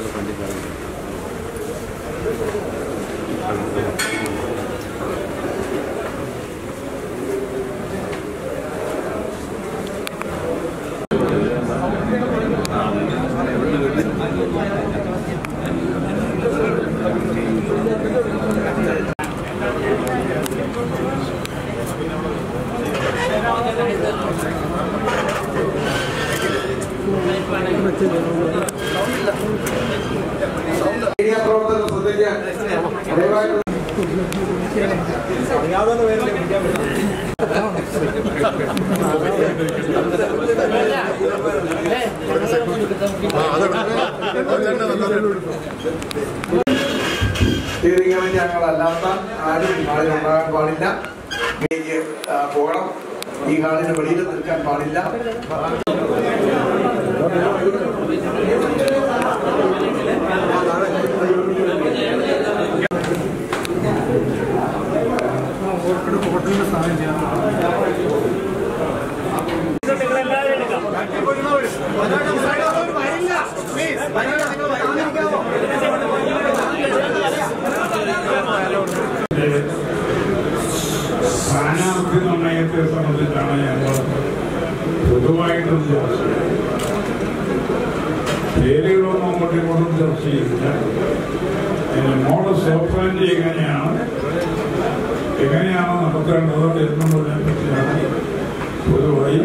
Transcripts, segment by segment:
தேவை கண்டிப்பாக Thank you. ദയവായി സ്റ്റിയറിംഗ് കമ്മിറ്റി അല്ലാത്ത ആരും ഹാളിൽ ഉണ്ടാകാൻ പാടില്ല. പോകണം. ഈ ഹാളിന് വെളിയിൽ നിൽക്കാൻ പാടില്ല. സ്ഥാനാർത്ഥി നിർണയത്തെ സംബന്ധിച്ചാണ് ഞങ്ങൾ പൊതുവായിട്ടും ചർച്ച. പേരുകളൊന്നും അങ്ങോട്ടും ഇങ്ങോട്ടും ചർച്ച ചെയ്തില്ല മോഡൽ മോഡസ് ഓപ്പറേറ്റ് എങ്ങനെയാണ് നമുക്ക് നടത്തേണ്ടത് എന്നുള്ളതിനെ പറ്റിയാണ് പൊതുവായി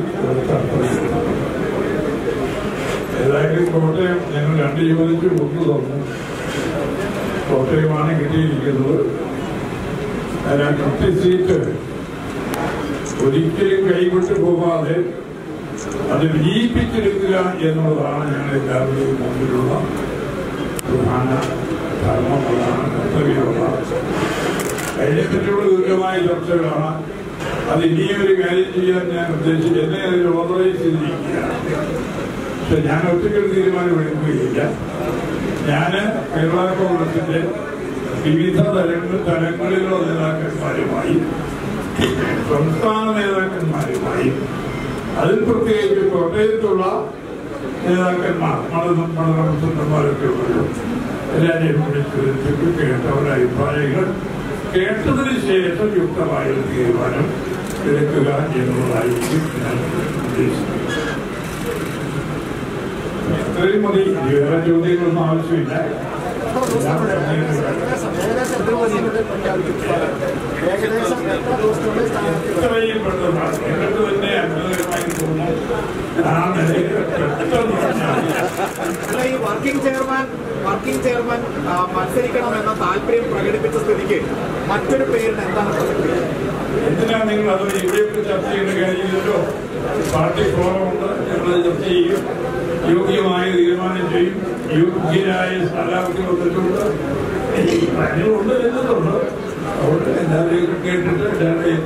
ഏതായാലും കോട്ടയം ഞങ്ങൾ രണ്ട് ചോദിച്ചു കൊണ്ടു തന്നു കോട്ടയമാണ് കിട്ടിയിരിക്കുന്നത്. അതിനാ കൃത്യ സീറ്റ് ഒരിക്കലും കൈവിട്ടു പോകാതെ അത് വിജയിപ്പിച്ചെടുക്കുക എന്നുള്ളതാണ് ഞങ്ങൾ എല്ലാവരുടെയും മുമ്പിലുള്ള പ്രധാന ധർമ്മങ്ങളാണ് കർത്തവ്യമുള്ളതാണ് അതിനെപ്പറ്റിയുള്ള ദീർഘമായ ചർച്ചകളാണ്. അത് ഇനിയും ഒരു കാര്യം ചെയ്യാൻ ഞാൻ ഉദ്ദേശിച്ചു എന്നെ അതിൽ ഓതറൈസ് ചെയ്തിരിക്കുകയാണ്. പക്ഷെ ഞാൻ ഒറ്റയ്ക്കൊരു തീരുമാനം എടുക്കുകയില്ല. ഞാൻ കേരള കോൺഗ്രസിന്റെ വിവിധ തലങ്ങൾ തലങ്ങളിലുള്ള നേതാക്കന്മാരുമായി സംസ്ഥാന നേതാക്കന്മാരുമായി അതിൽ പ്രത്യേകിച്ച് കോട്ടയത്തുള്ള നേതാക്കന്മാർ മണ്ഡലം മണ്ഡലം പ്രസിഡന്റുമാരൊക്കെ ഉള്ളൂ എല്ലാവരെയും വിളിച്ചു അഭിപ്രായങ്ങൾ കേട്ടതിന് ശേഷം യുക്തമായ ഒരു തീരുമാനം എടുക്കുക എന്നുള്ളതായിരിക്കും ഞാൻ ഉദ്ദേശിക്കുന്നത് ഇത്രയും മതി. വേറെ ചോദ്യങ്ങളൊന്നും ആവശ്യമില്ല. ഇത്രയും പെട്ടെന്നാണ് എന്നിട്ട് തന്നെ അല്ല, ഈ വർക്കിംഗ് ചെയർമാൻ വർക്കിംഗ് ചെയർമാൻ മത്സരിക്കണം എന്ന താല്പര്യം പ്രകടിപ്പിച്ച സ്ഥിതിക്ക് മറ്റൊരു പേരിന് എന്താണ് എന്തിനാ നിങ്ങൾ അത് ഇവിടെയൊക്കെ ചർച്ച ചെയ്യേണ്ട കാര്യമില്ലല്ലോ? പാർട്ടി ഫോറമുണ്ട് ഞങ്ങൾ ചർച്ച ചെയ്യും. യോഗ്യമായ തീരുമാനം ചെയ്യും. യോഗ്യരായ സ്ഥാനാർത്ഥി വന്നിട്ടുണ്ട്. കാര്യങ്ങളുണ്ട് എന്നുണ്ട് അതുകൊണ്ട് എല്ലാവരെയും കേട്ടിട്ട് എല്ലാവരെയും